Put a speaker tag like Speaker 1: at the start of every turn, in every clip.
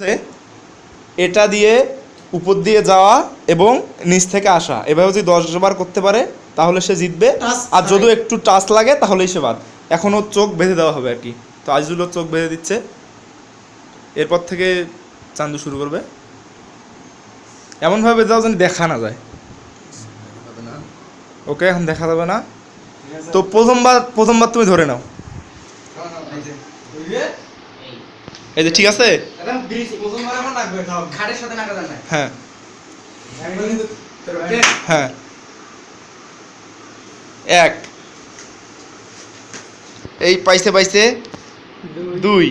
Speaker 1: হচ্ছে এটা দিয়ে উপর দিয়ে যাওয়া এবং নিচ থেকে আসা। এভাবে যদি দশ বার করতে পারে তাহলে সে জিতবে। আর যদি একটু টাচ লাগে তাহলেই সে বাদ। এখন ওর চোখ বেঁধে দেওয়া হবে আর কি। তো আজিজুল চোখ বেঁধে দিচ্ছে। এরপর থেকে চান্দু শুরু করবে। এমনভাবে বেঁধে দাও যেন দেখা না যায়। ওকে এখন দেখা যাবে না। তো প্রথমবার প্রথমবার তুমি ধরে নাও। এই যে ঠিক আছে? হ্যাঁ। হ্যাঁ। এক। এই পাইছে পাইছে। দুই।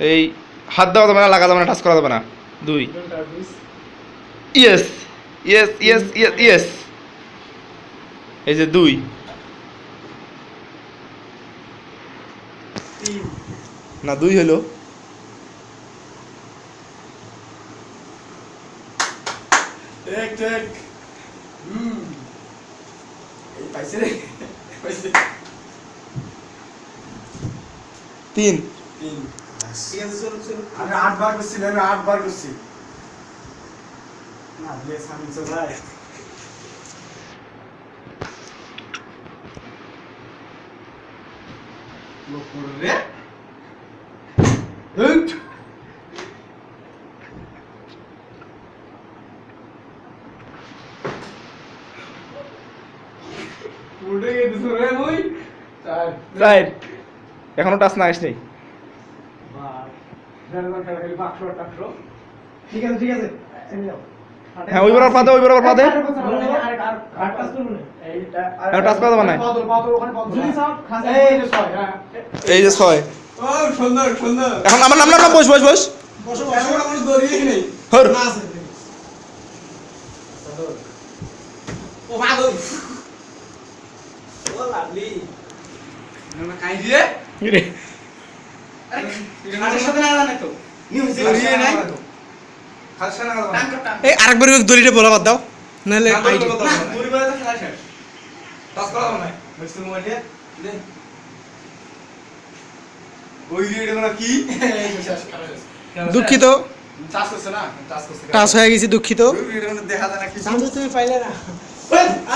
Speaker 1: এই হাত দেওয়া যাবে না লাগা যাবে না টাচ করা যাবে না। দুই। Yes yes yes yes yes. এই যে দুই। না দুই হলো। তিন।
Speaker 2: আমি আটবার করছি আমি আটবার করছি। না
Speaker 1: রাইট এখনও টাচ না আসেনি।
Speaker 3: ঠিক আছে ঠিক আছে।
Speaker 1: হ্যাঁ ওই বরাবর পাতে ওই বরাবর পাতে টাচ করা যাবে না এই যে ছয়
Speaker 3: ও সুন্দর সুন্দর।
Speaker 1: এখন আমার নাম বস বস বস।
Speaker 3: বসো বসো। কোনো দড়ি নেই।
Speaker 1: হর
Speaker 3: না আছে ও মা গো ও লাভলি না কাই দিয়ে? আরে সাথে না জানে তো? দড়িয়ে নাই।
Speaker 2: এই আরেকবার দলিটা বলা বাদ দাও নাহলে দুঃখিত। টাচ হয়ে গেছি দুঃখিত।
Speaker 3: দেখা যায় না কি
Speaker 2: তুমি পাইলে না।